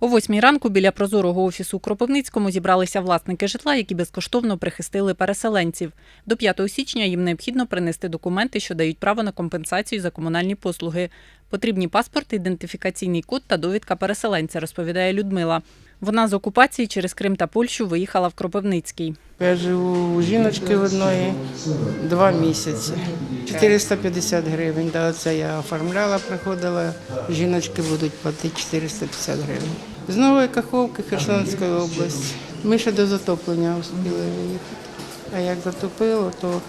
О восьмій ранку біля прозорого офісу у Кропивницькому зібралися власники житла, які безкоштовно прихистили переселенців. До 5 січня їм необхідно принести документи, що дають право на компенсацію за комунальні послуги. Потрібні паспорт, ідентифікаційний код та довідка переселенця, розповідає Людмила. Вона з окупації через Крим та Польщу виїхала в Кропивницький. Я живу у жіночки в одної два місяці. 450 гривень. Да, це я оформляла, приходила. Жіночки будуть платити 450 гривень. З Нової Каховки, Херсонської області. Ми ще до затоплення успіли виїхати. А як затопило, то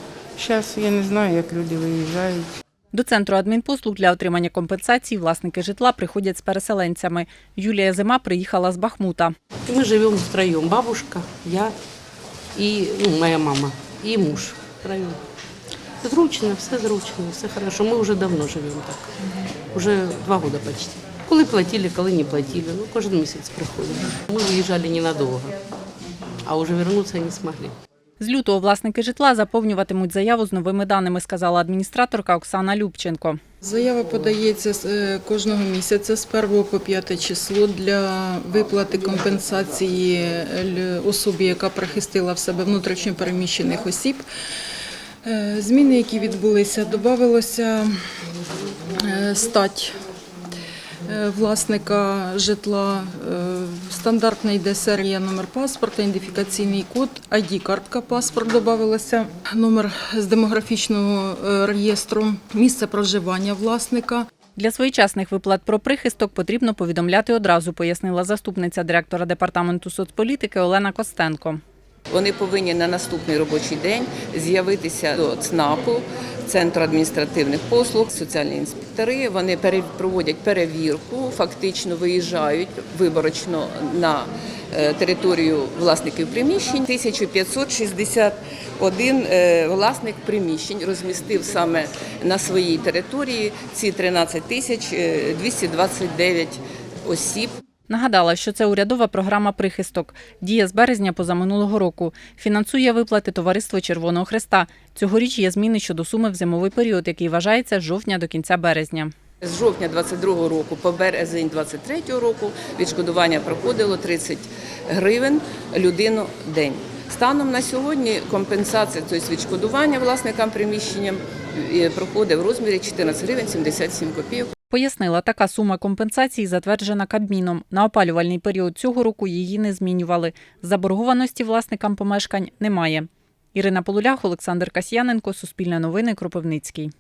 зараз я не знаю, як люди виїжджають. До центру адмінпослуг для отримання компенсації власники житла приходять з переселенцями. Юлія Зима приїхала з Бахмута. Мы живем втроем. Бабушка, я и ну, моя мама, и муж втроем. Зручно, все зручно, все хорошо. Ми вже давно живемо так. Уже два роки почти. Коли платили, коли не платили. Ну, кожен місяць приходимо. Ми виїжджали ненадовго, а вже вернутися не змогли. З лютого власники житла заповнюватимуть заяву з новими даними, сказала адміністраторка Оксана Любченко. Заява подається е, кожного місяця з 1 по 5 число для виплати компенсації е, особі, яка прихистила в себе внутрішньо переміщених осіб. Е, Зміни, які відбулися, додавалося стать власника житла, е, стандартна йде серія, номер паспорта, ідентифікаційний код, ID-картка паспорт додавалася, номер з демографічного е, реєстру, місце проживання власника. Для своєчасних виплат про прихисток потрібно повідомляти одразу, пояснила заступниця директора департаменту соцполітики Олена Костенко. Вони повинні на наступний робочий день з'явитися до ЦНАПу, Центру адміністративних послуг, соціальні інспектори. Вони проводять перевірку, фактично виїжджають виборочно на е, територію власників приміщень. 1561 е, власник приміщень розмістив саме на своїй території ці 13 тисяч е, 229 осіб. Нагадала, що це урядова програма прихисток. Діє з березня позаминулого року. Фінансує виплати Товариство Червоного Хреста. Цьогоріч є зміни щодо суми в зимовий період, який вважається з жовтня до кінця березня. З жовтня 22 року по березень 23 року відшкодування проходило 30 гривень людину день. Станом на сьогодні компенсація, тобто відшкодування власникам приміщенням е, проходить в розмірі 14 гривень 77 копійок. Пояснила, така сума компенсації затверджена Кабміном. На опалювальний період цього року її не змінювали. Заборгованості власникам помешкань немає. Ірина Полулях, Олександр Касьяненко, Суспільне новини, Кропивницький.